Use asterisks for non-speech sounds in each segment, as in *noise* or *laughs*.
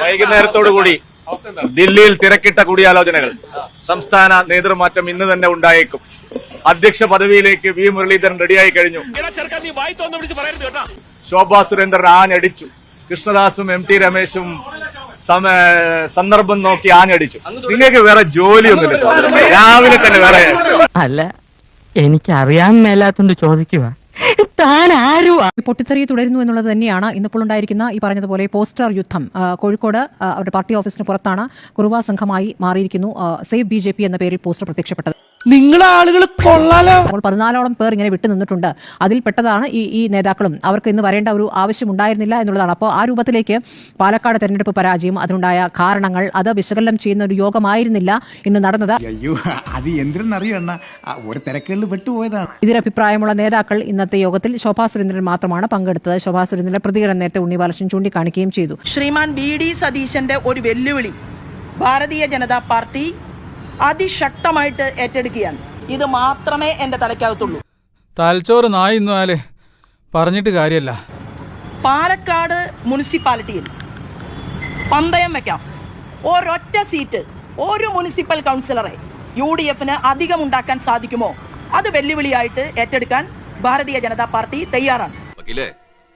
വൈകുന്നേരത്തോടു കൂടി ദില്ലിയിൽ തിരക്കിട്ട കൂടിയാലോചനകൾ. സംസ്ഥാന നേതൃമാറ്റം ഇന്ന് തന്നെ ഉണ്ടായേക്കും. അധ്യക്ഷ പദവിയിലേക്ക് വി മുരളീധരൻ റെഡിയായി കഴിഞ്ഞു. ശോഭാ സുരേന്ദ്രൻ ആഞ്ഞടിച്ചു. കൃഷ്ണദാസും എം ടി രമേശും സമ- സന്ദർഭം നോക്കി ആഞ്ഞടിച്ചു. നിങ്ങൾക്ക് വേറെ ജോലിയൊന്നുമില്ല. രാവിലെ തന്നെ വേറെ. അല്ല എനിക്കറിയാൻ മേലാത്തോണ്ട് ചോദിക്കുക താൻ ആരുവാ പൊട്ടിത്തെറി തുടരുന്നു എന്നുള്ളത് തന്നെയാണ് ഇന്നിപ്പോൾ ഉണ്ടായിരിക്കുന്ന ഈ പറഞ്ഞതുപോലെ പോസ്റ്റർ യുദ്ധം. കോഴിക്കോട് അവരുടെ പാർട്ടി ഓഫീസിന് പുറത്താണ് കുറുവ സംഘമായി മാറിയിരിക്കുന്നു സേവ് ബി എന്ന പേരിൽ പോസ്റ്റർ പ്രത്യക്ഷപ്പെട്ടത്. നിങ്ങൾ ആളുകൾ കൊള്ളാലോ? അപ്പോൾ പതിനാലോളം പേർ ഇങ്ങനെ വിട്ടു നിന്നിട്ടുണ്ട്. അതിൽപ്പെട്ടതാണ് ഈ ഈ നേതാക്കളും. അവർക്ക് ഇന്ന് വരേണ്ട ഒരു ആവശ്യം ഉണ്ടായിരുന്നില്ല എന്നുള്ളതാണ്. അപ്പോൾ ആ രൂപത്തിലേക്ക് പാലക്കാട് തെരഞ്ഞെടുപ്പ് പരാജയം അതിനുണ്ടായ കാരണങ്ങൾ അത് വിശകലനം ചെയ്യുന്ന ഒരു യോഗമായിരുന്നില്ല ഇന്ന് നടന്നത്. അയ്യോ അത് എന്തിനെന്നറിയണ്ണ ഒരു തിരക്കുകളിൽ പെട്ടുപോയതാണ്. ഇതിരഭിപ്രായമുള്ള നേതാക്കൾ ഇന്നത്തെ യോഗത്തിൽ ശോഭാ സുരേന്ദ്രൻ മാത്രമാണ് പങ്കെടുത്തത്. ശോഭാ സുരേന്ദ്രന്റെ പ്രതികരണം നേരത്തെ ഉണ്ണിബാലകൃഷ്ണൻ ചൂണ്ടിക്കാണിക്കുകയും ചെയ്തു. ശ്രീമാൻ ബി ഡി സതീശന്റെ ഒരു വെല്ലുവിളി. ഭാരതീയ ജനതാ പാർട്ടി അതിശക്തമായിട്ട് ഏറ്റെടുക്കുകയാണ്. ഇത് മാത്രമേ എന്റെ തലയ്ക്കകത്തുള്ളൂ. തലച്ചോറ് നായി ഇന്നാലേ പറഞ്ഞിട്ട് കാര്യമല്ല പാലക്കാട് മുനിസിപ്പാലിറ്റിയിൽ പന്തയം വെക്കാം. ഒരൊറ്റ സീറ്റ് ഒരു മുനിസിപ്പൽ കൗൺസിലറെ യു ഡി എഫിന് അധികം ഉണ്ടാക്കാൻ സാധിക്കുമോ? അത് വെല്ലുവിളിയായിട്ട് ഏറ്റെടുക്കാൻ ഭാരതീയ ജനതാ പാർട്ടി തയ്യാറാണ്.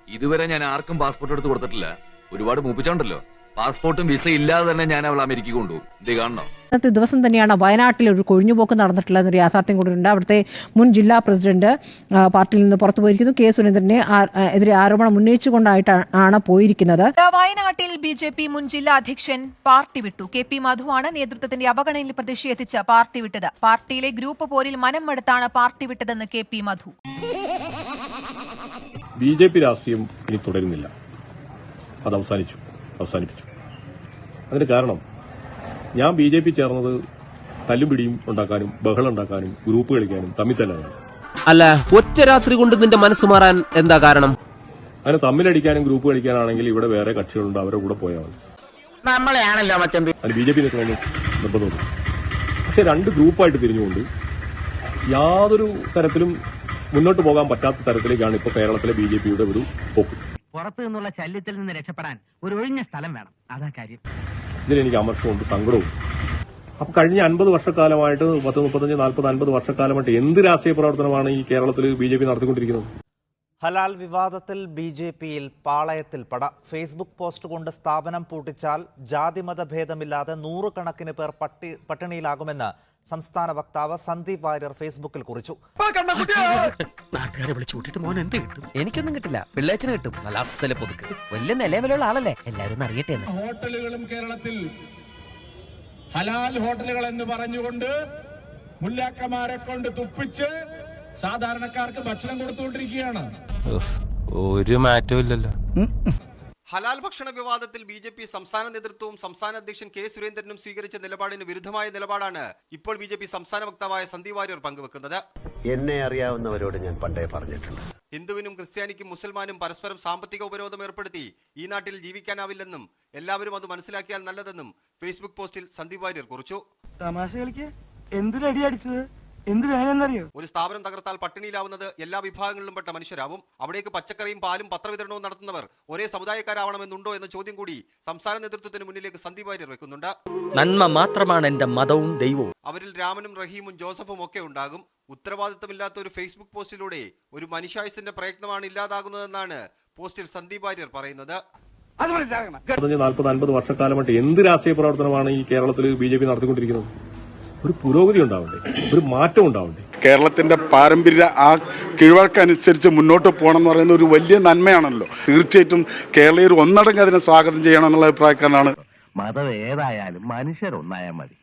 ഇതുവരെ ഞാൻ ആർക്കും പാസ്പോർട്ട് എടുത്ത് കൊടുത്തിട്ടില്ല. ഒരുപാട് മൂപ്പിച്ചോണ്ടല്ലോ. പാസ്പോർട്ടും വിസ ഇല്ലാതെ തന്നെ ഞാൻ അവൾ അമേരിക്കക്ക് കൊണ്ടുപോകും. ഇത് കാണണോ? ഇന്നത്തെ ദിവസം തന്നെയാണ് വയനാട്ടിൽ ഒരു കൊഴിഞ്ഞുപോക്ക് നടന്നിട്ടുള്ള എന്നൊരു യാഥാർത്ഥ്യം കൂടിയുണ്ട് അവിടുത്തെ മുൻ ജില്ലാ പ്രസിഡന്റ് പാർട്ടിയിൽ നിന്ന് പുറത്തു പോയിരിക്കുന്നു. കെ സുരേന്ദ്രനെ എതിരെ ആരോപണം ഉന്നയിച്ചുകൊണ്ടായിട്ടാണ് പോയിരിക്കുന്നത്. വയനാട്ടിൽ ബി ജെ പി മുൻ ജില്ലാ അധ്യക്ഷൻ പാർട്ടി വിട്ടു. കെ പി മധുവാണ് നേതൃത്വത്തിന്റെ അവഗണനയിൽ പ്രതിഷേധിച്ച് പാർട്ടി വിട്ടത്. പാർട്ടിയിലെ ഗ്രൂപ്പ് പോരിൽ മനം മടുത്താണ് party വിട്ടതെന്ന് K P Madhu. B J P രാഷ്ട്രീയം ഇനി തുടരുന്നില്ല. അത് അവസാനിച്ചു അവസാനിപ്പിച്ചു. അതിന് കാരണം ഞാൻ ബി ജെ പി ചേർന്നത് തല്ലുപിടിയും ഉണ്ടാക്കാനും ബഹളം ഉണ്ടാക്കാനും ഗ്രൂപ്പ് കളിക്കാനും തമ്മിൽ തല്ലാനും അല്ല ഒറ്റ രാത്രി കൊണ്ട് നിന്റെ മനസ്സ് മാറാൻ എന്താ കാരണം? അങ്ങനെ തമ്മിലടിക്കാനും ഗ്രൂപ്പ് കളിക്കാനാണെങ്കിൽ ഇവിടെ വേറെ കക്ഷികളുണ്ട് അവരുടെ കൂടെ പോയാൽ മതി. നമ്മളെയാണല്ലോ മച്ചമ്പി. അതിന് ബി ജെ പി നിൽക്കണമെന്ന് നിർബന്ധമുണ്ട്. പക്ഷെ രണ്ട് ഗ്രൂപ്പായിട്ട് തിരിഞ്ഞുകൊണ്ട് യാതൊരു തരത്തിലും മുന്നോട്ട് പോകാൻ പറ്റാത്ത തരത്തിലേക്കാണ് ഇപ്പോൾ കേരളത്തിലെ ബി ജെ പിയുടെ ഒരു പോക്ക്. പുറത്തു നിന്നുള്ള ശല്യത്തിൽ നിന്ന് രക്ഷപ്പെടാൻ ഒരു ഒഴിഞ്ഞ സ്ഥലം വേണം. അതാ കാര്യം. ഇതിലെനിക്ക് അമർഷമുണ്ട് സങ്കടവും. അപ്പൊ കഴിഞ്ഞ അൻപത് വർഷക്കാലമായിട്ട് പത്ത് മുപ്പത്തഞ്ച് നാൽപ്പത് അൻപത് വർഷക്കാലമായിട്ട് എന്ത് രാഷ്ട്രീയ പ്രവർത്തനമാണ് ഈ കേരളത്തിൽ ബി ജെ പി നടത്തിക്കൊണ്ടിരിക്കുന്നത്? ഹലാൽ വിവാദത്തിൽ ബി ജെ പിയിൽ പാളയത്തിൽ പട. ഫേസ്ബുക്ക് പോസ്റ്റ് കൊണ്ട് സ്ഥാപനം പൂട്ടിച്ചാൽ ജാതിമത ഭേദമില്ലാതെ നൂറുകണക്കിന് പേർ പട്ടി പട്ടിണിയിലാകുമെന്ന് സംസ്ഥാന വക്താവ് സന്ദീപ് വാര്യർ ഫേസ്ബുക്കിൽ കുറിച്ചു. നാട്ടുകാരെ വിളിച്ചു കൂട്ടിട്ട് മോൻ എന്ത് കിട്ടും? എനിക്കൊന്നും കിട്ടില്ല. പിള്ളേച്ചന് കിട്ടും. നല്ല അസല പുതുക്ക്. വലിയ നിലവിലുള്ള ആളല്ലേ? എല്ലാരും ഒന്ന് അറിയട്ടെ ഹോട്ടലുകളും കേരളത്തിൽ ഹലാൽ ഹോട്ടലുകൾ എന്ന് പറഞ്ഞുകൊണ്ട് മുല്ലാക്കമാരെ കൊണ്ട് തുപ്പിച്ച് സാധാരണക്കാർക്ക് ഭക്ഷണം കൊടുത്തുകൊണ്ടിരിക്കുകയാണ്. ഒരു മാറ്റവും ഇല്ലല്ലോ ഹലാൽ ഭക്ഷണ വിവാദത്തിൽ ബി ജെ പി സംസ്ഥാന നേതൃത്വവും സംസ്ഥാന അധ്യക്ഷൻ കെ സുരേന്ദ്രനും സ്വീകരിച്ച നിലപാടിന് വിരുദ്ധമായ നിലപാടാണ് ഇപ്പോൾ ബി ജെ പി സംസ്ഥാന വക്താവായ സന്ദീപ് വാര്യർ പങ്കുവെക്കുന്നത്. എന്നെ അറിയാവുന്നവരോട് ഞാൻ പണ്ടേ പറഞ്ഞിട്ടുണ്ട്. ഹിന്ദുവിനും ക്രിസ്ത്യാനിക്കും മുസൽമാനും പരസ്പരം സാമ്പത്തിക ഉപരോധം ഏർപ്പെടുത്തി ഈ നാട്ടിൽ ജീവിക്കാനാവില്ലെന്നും എല്ലാവരും അത് മനസ്സിലാക്കിയാൽ നല്ലതെന്നും ഫേസ്ബുക്ക് പോസ്റ്റിൽ സന്ദീപ് വാര്യർ കുറിച്ചു. തമാശ കളിക്ക് ഒരു സ്ഥാപനം തകർത്താൽ പട്ടിണിയിലാവുന്നത് എല്ലാ വിഭാഗങ്ങളിലും പെട്ട മനുഷ്യരാവും. അവിടേക്ക് പച്ചക്കറിയും പാലും പത്രവിതരണവും നടത്തുന്നവർ ഒരേ സമുദായക്കാരാവണമെന്നുണ്ടോ എന്ന ചോദ്യം കൂടി സംസ്ഥാന നേതൃത്വത്തിന് മുന്നിലേക്ക് സന്ദീപ് വാര്യർ വെക്കുന്നുണ്ട്. നന്മ മാത്രമാണ് എന്റെ മതവും ദൈവവും. അവരിൽ രാമനും റഹീമും ജോസഫും ഒക്കെ ഉണ്ടാകും. ഉത്തരവാദിത്തമില്ലാത്ത ഒരു ഫേസ്ബുക്ക് പോസ്റ്റിലൂടെ ഒരു മനുഷ്യായുസിന്റെ പ്രയത്നമാണ് ഇല്ലാതാകുന്നതെന്നാണ് പോസ്റ്റിൽ സന്ദീപ് വാര്യർ പറയുന്നത്. നാൽപ്പത് അൻപത് വർഷക്കാലമായിട്ട് എന്ത് രാഷ്ട്രീയ പ്രവർത്തനമാണ് ഈ കേരളത്തിൽ ബി ജെ പി നടത്തിക്കൊണ്ടിരിക്കുന്നത്? ഒരു പുരോഗതി ഉണ്ടാവണ്ടേ? ഒരു മാറ്റം ഉണ്ടാവണ്ടേ? കേരളത്തിന്റെ പാരമ്പര്യ ആ കിഴവഴക്കനുസരിച്ച് മുന്നോട്ട് പോകണം എന്ന് പറയുന്ന ഒരു വലിയ നന്മയാണല്ലോ. തീർച്ചയായിട്ടും കേരളീയർ ഒന്നടങ്കം അതിനെ സ്വാഗതം ചെയ്യണം എന്നുള്ള അഭിപ്രായക്കാരനാണ്. മതം ഏതായാലും മനുഷ്യരൊന്നായാൽ മതി.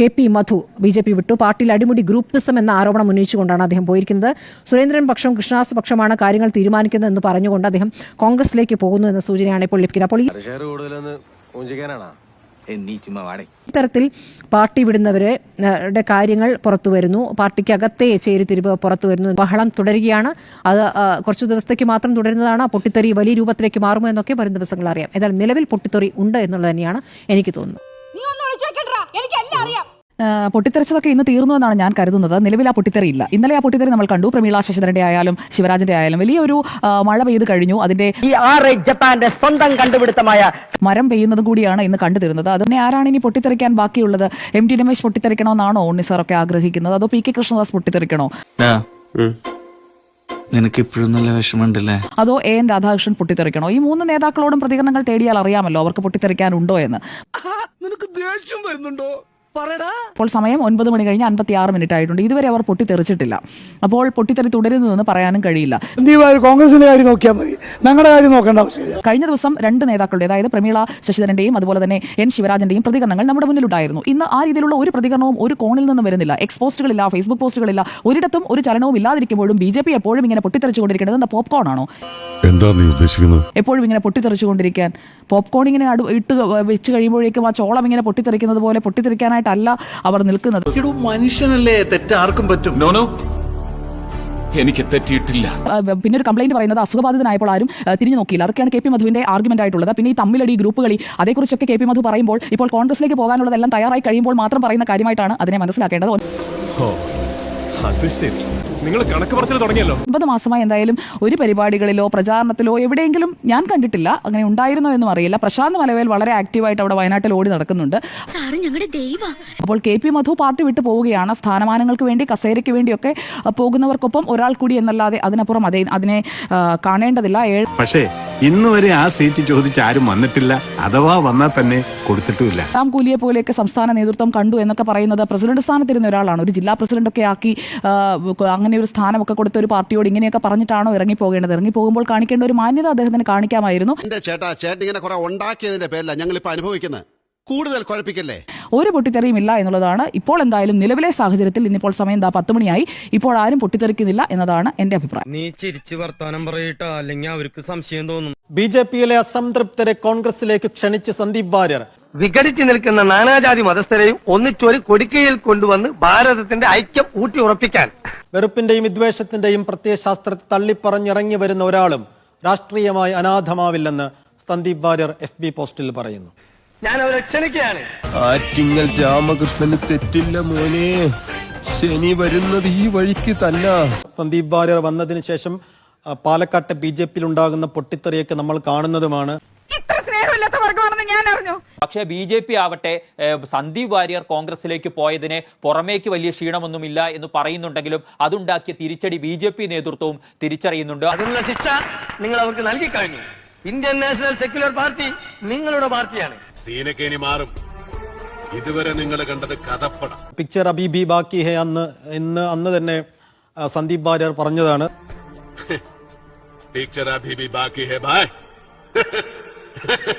K P Madhu B J P വിട്ടു. പാർട്ടിയിൽ അടിമുടി ഗ്രൂപ്പിസം എന്ന ആരോപണം ഉന്നയിച്ചുകൊണ്ടാണ് അദ്ദേഹം പോയിരിക്കുന്നത്. സുരേന്ദ്രൻ പക്ഷം കൃഷ്ണദാസ് പക്ഷമാണ് കാര്യങ്ങൾ തീരുമാനിക്കുന്നത് എന്ന് പറഞ്ഞുകൊണ്ട് അദ്ദേഹം കോൺഗ്രസിലേക്ക് പോകുന്നു എന്ന സൂചനയാണ് ഇപ്പോൾ ലഭിക്കുന്നത്. അപ്പോൾ ഇത്തരത്തിൽ പാർട്ടി വിടുന്നവരെ കാര്യങ്ങൾ പുറത്തു വരുന്നു. പാർട്ടിക്കകത്തെ ചേരിതിരിവ് പുറത്തു വരുന്നു. ബഹളം തുടരുകയാണ്. അത് കുറച്ചു ദിവസത്തേക്ക് മാത്രം തുടരുന്നതാണ്. ആ പൊട്ടിത്തെറി വലിയ രൂപത്തിലേക്ക് മാറുമോ എന്നൊക്കെ വരും ദിവസങ്ങൾ അറിയാം ഏതായാലും നിലവിൽ പൊട്ടിത്തെറി ഉണ്ട് എന്നുള്ളത് തന്നെയാണ് എനിക്ക് തോന്നുന്നത്. നീ ഒന്ന് വിളിച്ചു എനിക്ക് എല്ലാം അറിയാം. പൊട്ടിത്തെറിച്ചതൊക്കെ ഇന്ന് തീർന്നു എന്നാണ് ഞാൻ കരുതുന്നത്. നിലവിൽ ആ പൊട്ടിത്തെറി ഇല്ല. ഇന്നലെ ആ പൊട്ടിത്തെറി നമ്മൾ കണ്ടു. പ്രമീള ശശിധരന്റെ ആയാലും ശിവരാജന്റെ ആയാലും വലിയൊരു മഴ പെയ്ത് കഴിഞ്ഞു. അതിന്റെ ജപ്പാന്റെ സ്വന്തം കണ്ടുപിടുത്തമായ മരം പെയ്യുന്നതും കൂടിയാണ് ഇന്ന് കണ്ടു തീർന്നത് അതിനെ ആരാണ് ഇനി പൊട്ടിത്തെറിക്കാൻ ബാക്കിയുള്ളത്? എം ടി രമേശ് പൊട്ടിത്തെറിക്കണമെന്നാണോ ഉണ്ണി ഒക്കെ ആഗ്രഹിക്കുന്നത്? അതോ പി കെ കൃഷ്ണദാസ് പൊട്ടിത്തെറിക്കണോ? നിനക്ക് ഇപ്പോഴും നല്ല വിഷമമുണ്ടല്ലേ? അതോ എ എൻ രാധാകൃഷ്ണൻ പൊട്ടിത്തെറിക്കണോ? ഈ മൂന്ന് നേതാക്കളോടും പ്രതികരണങ്ങൾ തേടിയാൽ അറിയാമല്ലോ. അവർക്ക് പൊട്ടിത്തെറിക്കാനുണ്ടോ എന്ന്. നിനക്ക് ദേഷ്യം വരുന്നുണ്ടോ? പറയടാ. അപ്പോൾ സമയം ഒൻപത് മണി കഴിഞ്ഞ് അൻപത്തി ആറ് മിനിറ്റ് ആയിട്ടുണ്ട്. ഇതുവരെ അവർ പൊട്ടിത്തെറിച്ചിട്ടില്ല. അപ്പോൾ പൊട്ടിത്തെറി തുടരുന്നു എന്ന് പറയാനും കഴിയില്ല. കോൺഗ്രസിന്റെ കാര്യം നോക്കിയാൽ മതി. ഞങ്ങളുടെ കാര്യം നോക്കേണ്ട ആവശ്യമില്ല. കഴിഞ്ഞ ദിവസം രണ്ട് നേതാക്കളുടെ അതായത് പ്രമീള ശശിധരന്റെയും അതുപോലെ തന്നെ എൻ ശിവരാജന്റെയും പ്രതികരണങ്ങൾ നമ്മുടെ മുന്നിലുണ്ടായിരുന്നു. ഇന്ന് ആ രീതിയിലുള്ള ഒരു പ്രതികരണവും ഒരു കോണിൽ നിന്നും വരുന്നില്ല. എക്സ് പോസ്റ്റുകളില്ല ഫേസ്ബുക്ക് പോസ്റ്റുകളില്ല. ഒരിടത്തും ഒരു ചലനവും ഇല്ലാതിരിക്കുമ്പോഴും ബി ജെ പി എപ്പോഴും ഇങ്ങനെ പൊട്ടിത്തെറിച്ചുകൊണ്ടിരിക്കുന്നത് എന്താ പോപ്കോൺ ആണോ? എന്താ നീ ഉദ്ദേശിക്കുന്നത്? എപ്പോഴും ഇങ്ങനെ പൊട്ടിത്തെറിച്ചുകൊണ്ടിരിക്കാൻ പോപ്കോൺ ഇങ്ങനെ ഇട്ട് വെച്ച് കഴിയുമ്പോഴേക്കും ആ ചോളം ഇങ്ങനെ പൊട്ടിത്തെറിക്കുന്നത് പോലെ പൊട്ടിത്തെറിക്കാനായിട്ടല്ല അവർ നിൽക്കുന്നത്. മനുഷ്യനല്ലേ തെറ്റാർക്കും പറ്റും? നോനോ എനിക്ക് തെറ്റിയിട്ടില്ല. പിന്നെ ഒരു കംപ്ലൈന്റ് പറയുന്നത് അസുഖബാധിതനായപ്പോൾ ആരും തിരിഞ്ഞു നോക്കിയില്ല. അതൊക്കെയാണ് കെ പി മധുവിന്റെ ആർഗ്യുമെന്റ് ആയിട്ടുള്ളത്. പിന്നെ ഈ തമ്മിലടി ഗ്രൂപ്പ് കളി അതേക്കുറിച്ചൊക്കെ കെ പി മധു പറയുമ്പോൾ ഇപ്പോൾ കോൺഗ്രസിലേക്ക് പോകാനുള്ളതെല്ലാം തയ്യാറായി കഴിയുമ്പോൾ മാത്രം പറയുന്ന കാര്യമായിട്ടാണ് അതിനെ മനസ്സിലാക്കേണ്ടത്. അത് ശരി. നിങ്ങൾ കണക്ക് പറച്ചിൽ തുടങ്ങിയല്ലോ. ഒമ്പത് മാസമായി എന്തായാലും ഒരു പരിപാടികളിലോ പ്രചാരണത്തിലോ എവിടെയെങ്കിലും ഞാൻ കണ്ടിട്ടില്ല. അങ്ങനെ ഉണ്ടായിരുന്നോ എന്നും അറിയില്ല. പ്രശാന്ത് മലവേൽ വളരെ ആക്റ്റീവായിട്ട് അവിടെ വയനാട്ടിൽ ഓടി നടക്കുന്നുണ്ട്. സാറ് ഞങ്ങളുടെ ദൈവ. അപ്പോൾ കെ പി മധു പാർട്ടി വിട്ടു പോവുകയാണ്. സ്ഥാനമാനങ്ങൾക്ക് വേണ്ടി കസേരയ്ക്ക് വേണ്ടിയൊക്കെ പോകുന്നവർക്കൊപ്പം ഒരാൾ കൂടി എന്നല്ലാതെ അതിനപ്പുറം അതേ അതിനെ കാണേണ്ടതില്ല. ഏഴ് പക്ഷേ ഇന്ന് വരെ ആ സീറ്റ് ചോദിച്ച് ആരും വന്നിട്ടില്ല. അഥവാ വന്നാൽ തന്നെ കൊടുത്തിട്ടുമില്ല. താം കൂലിയെ പോലെയൊക്കെ സംസ്ഥാന നേതൃത്വം കണ്ടു എന്നൊക്കെ പറയുന്നത് പ്രസിഡന്റ് സ്ഥാനത്തിരുന്ന ഒരാളാണ്. ഒരു ജില്ലാ പ്രസിഡന്റ് ഒക്കെ ആക്കി അങ്ങനെ ഒരു സ്ഥാനമൊക്കെ കൊടുത്ത ഒരു പാർട്ടിയോട് ഇങ്ങനെയൊക്കെ പറഞ്ഞിട്ടാണോ ഇറങ്ങി പോകേണ്ടത് ഇറങ്ങി പോകുമ്പോൾ കാണിക്കേണ്ട ഒരു മാന്യത അദ്ദേഹത്തിന് കാണിക്കാമായിരുന്നു. എന്റെ ചേട്ടാ ചേട്ടൻ ഇങ്ങനെ കുറെ ഉണ്ടാക്കിയതിന്റെ പേരിലാണ് ഞങ്ങൾ ഇപ്പൊ അനുഭവിക്കുന്നത് കൂടുതൽ കുഴപ്പിക്കല്ലേ? ഒരു പൊട്ടിത്തെറിയും ഇല്ല എന്നുള്ളതാണ് ഇപ്പോൾ എന്തായാലും നിലവിലെ സാഹചര്യത്തിൽ ഇന്നിപ്പോൾ സമയം എന്താ പത്ത് മണിയായി ഇപ്പോൾ ആരും പൊട്ടിത്തെറിക്കുന്നില്ല എന്നതാണ് എന്റെ അഭിപ്രായം. നീ ചിരിച്ചു വർത്താനം പറയട്ടോ അല്ലെങ്കിൽ അവർക്ക് സംശയം തോന്നും. ബി ജെ പിയിലെ അസംതൃപ്തരെ കോൺഗ്രസിലേക്ക് ക്ഷണിച്ച് സന്ദീപ് വാര്യർ. വിഘടിച്ചു നിൽക്കുന്ന നാനാജാതി മതസ്ഥരെയും ഒന്നിച്ചൊരു കൊടിക്കയിൽ കൊണ്ടുവന്ന് ഭാരതത്തിന്റെ ഐക്യം ഊട്ടി ഉറപ്പിക്കാൻ. വെറുപ്പിന്റെയും വിദ്വേഷത്തിന്റെയും പ്രത്യയശാസ്ത്രത്തെ തള്ളിപ്പറഞ്ഞിറങ്ങി വരുന്ന ഒരാളും രാഷ്ട്രീയമായി അനാഥമാവില്ലെന്ന് സന്ദീപ് വാര്യർ എഫ് ബി പോസ്റ്റിൽ പറയുന്നു. ഞാൻ അവരെ ക്ഷണിക്കുകയാണ്. ആറ്റിങ്ങൽ രാമകൃഷ്ണന് തെറ്റില്ല മോനെ. ശനി വരുന്നത് ഈ വഴിക്ക് തന്നെ. സന്ദീപ് വാര്യർ വന്നതിന് ശേഷം ആ, പാലക്കാട്ടെ ബി ജെ പിയിൽ ഉണ്ടാകുന്ന പൊട്ടിത്തെറിയൊക്കെ നമ്മൾ കാണുന്നതുമാണ്. ഇത്ര സ്നേഹമില്ലാത്ത വർഗമാണെന്ന് ഞാൻ അറിഞ്ഞു. പക്ഷേ ബി ജെ പി ആവട്ടെ ഏഹ്, സന്ദീപ് വാര്യർ കോൺഗ്രസിലേക്ക് പോയതിനെ പുറമേക്ക് വലിയ ക്ഷീണമൊന്നുമില്ല എന്ന് പറയുന്നുണ്ടെങ്കിലും അതുണ്ടാക്കിയ തിരിച്ചടി ബി ജെ പി നേതൃത്വവും തിരിച്ചറിയുന്നുണ്ട്. അതിനുള്ള ശിക്ഷ നിങ്ങൾ അവർക്ക് നൽകി കഴിഞ്ഞു. ഇന്ത്യൻ നാഷണൽ സെക്യുലർ പാർട്ടി നിങ്ങളുടെ പാർട്ടിയാണ്. സീനൊക്കെ ഇനി മാറും. ഇതുവരെ നിങ്ങൾ കണ്ടത് കഥപ്പടം. പിക്ചർ അബിബി ബാക്കി ഹെ അന്ന് ഇന്ന് അന്ന് തന്നെ ആ, സന്ദീപ് വാര്യർ പറഞ്ഞതാണ്. പിക്ചർ അഭി ഭി ബാക്കി ഹെ ഭായ് *laughs*